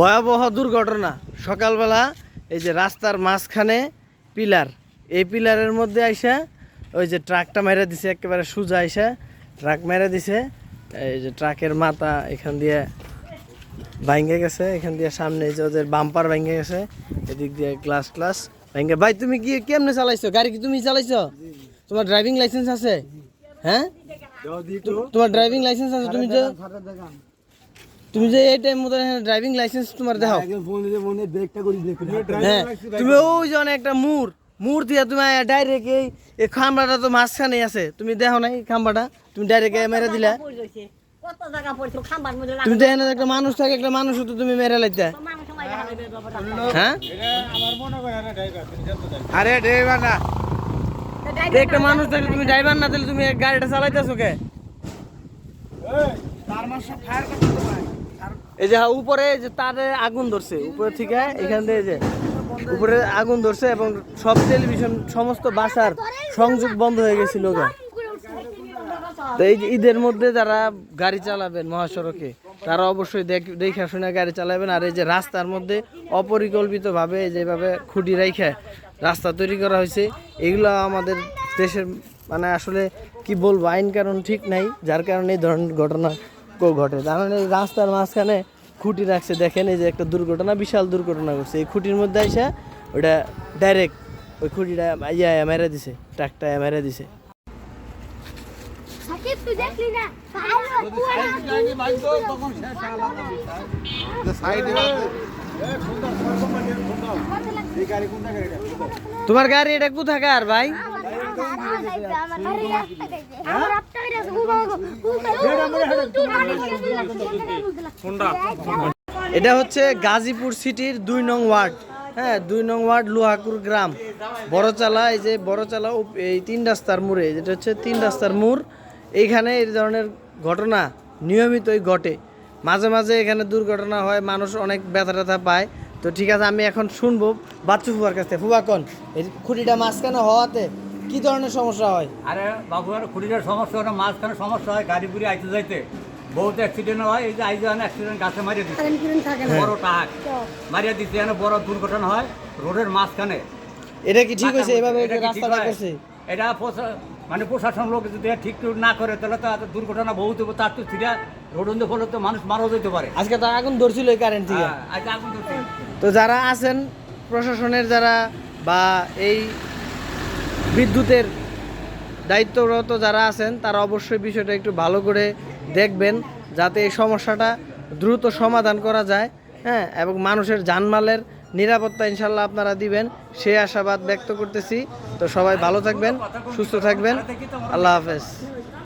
ভয়াবহ দুর্ঘটনা। সকালবেলা এই যে রাস্তার মাঝখানে পিলার এই পিলারের মধ্যে আইসা ওই যে ট্রাকটা মেরে দিছে একেবারে সোজা আইসা ট্রাক মেরে দিছে। এই যে ট্রাকের মাথা এখান দিয়ে ভাঙ্গে গেছে এখান দিয়ে সামনে এই যে ওদের বাম্পার ভেঙে গেছে এদিক দিয়ে গ্লাস ক্লাস ভেঙে। ভাই তুমি কি কেমনে চালাইছো? গাড়ি কি তুমি চালাইছো? তোমার ড্রাইভিং লাইসেন্স আছে? হ্যাঁ? তোমার ড্রাইভিং লাইসেন্স আছে তুমি যে তুমি যে এই টাইম মতো ড্রাইভিং লাইসেন্স তোমার দেখাও। হ্যাঁ তুমি ওই যে অনেক একটা মুর মুর দিয়ে তুমি ডাইরেক্ট এই এই খাম্বাটা তো মাঝখানে আছে। তুমি দেখো নাই খাম্বাটা তুমি ডাইরেক্ট মেরে দিলা। কত জায়গা পড়ছে? খাম্বার মধ্যে তুমি দেখো না একটা মানুষ থাকে একটা মানুষ তো তুমি মেরে লাইতে। হ্যাঁ? আরে ড্রাইভার না। একটা মানুষ থাকলে তুমি ড্রাইভার না তাহলে তুমি গাড়িটা চালাইতেছো কে? এই যে উপরে যে তারে আগুন ধরছে, উপরে থেকে এখান থেকে যে উপরে আগুন ধরছে এবং সব টেলিভিশন সমস্ত বাসার সংযোগ বন্ধ হয়ে গেছিল তো এই ঈদের মধ্যে যারা গাড়ি চালাবেন মহাসড়কে, তারা অবশ্যই দেখ- শুনে গাড়ি চালাবেন। আর এই যে রাস্তার মধ্যে অপরিকল্পিতভাবে যেভাবে খুঁটি রেখে রাস্তা তৈরি করা হয়েছে, এগুলো আমাদের দেশের মানে আসলে কি বলব, আইন কারণ ঠিক নাই, যার কারণে এই ধরনের ঘটনা ঘটে। তার মানে রাস্তার মাঝখানে খুঁটি রাখছে দেখেন এই যে একটা দুর্ঘটনা বিশাল দুর্ঘটনা করছে এই খুঁটির মধ্যে এসে ওটা ডাইরেক্ট ওই খুঁটিটা ইয়া মেরে দিছে ট্রাকটা মেরে দিছে। তোমার গাড়ি এটা কোথাকার ভাই? এটা হচ্ছে গাজীপুর সিটির দুই নং ওয়ার্ড। হ্যাঁ দুই নং ওয়ার্ড লোহাকুর গ্রাম। বড়চালা, এই যে বড়চালা এই তিন রাস্তার মোড়ে, যেটা হচ্ছে তিন রাস্তার মোড়। এইখানে এই ধরনের ঘটনা নিয়মিতই ঘটে। মাঝে মাঝে এখানে দুর্ঘটনা হয়, মানুষ অনেক ব্যথা ট্যাথা পায়। তো ঠিক আছে, আমি এখন শুনব বাচ্চু ফুয়ার কাছ থেকে। ফুয়া কন? এই খুঁটিটা মাঝখানে হওয়াতে কি ধরনের সমস্যা হয়? আরে বাবু আর খুঁটিটার সমস্যা হয় মাঝখানে সমস্যা হয় গাড়ি পুরি আইতে যাইতে। বহুত অ্যাক্সিডেন্ট হয় এই যে আইজ অ্যাক্সিডেন্ট গাছে মারিয়ে দিচ্ছে বড় টাক। মারিয়ে দিচ্ছে এখানে বড় দুর্ঘটনা হয় রোডের মাঝখানে। এটা কি ঠিক হয়েছে? এভাবে রাস্তাটা করছে? এটা মানে প্রশাসন লোক যদি ঠিক ঠিক না করে তাহলে তো এত দুর্ঘটনা বহুত হবে তার তো সিরিয়া রোড ফলে তো মানুষ মারাও যেতে পারে। আজকে তো আগুন ধরছিল এই কারেন্ট থেকে। হ্যাঁ, আগুন। তো যারা আছেন প্রশাসনের যারা বা এই বিদ্যুতের দায়িত্বরত যারা আছেন, তারা অবশ্যই বিষয়টা একটু ভালো করে দেখবেন যাতে এই সমস্যাটা দ্রুত সমাধান করা যায় হ্যাঁ এবং মানুষের জানমালের নিরাপত্তা ইনশাল্লাহ আপনারা দিবেন। সে আশাবাদ ব্যক্ত করতেছি। তো সবাই ভালো থাকবেন, সুস্থ থাকবেন। আল্লাহ হাফেজ।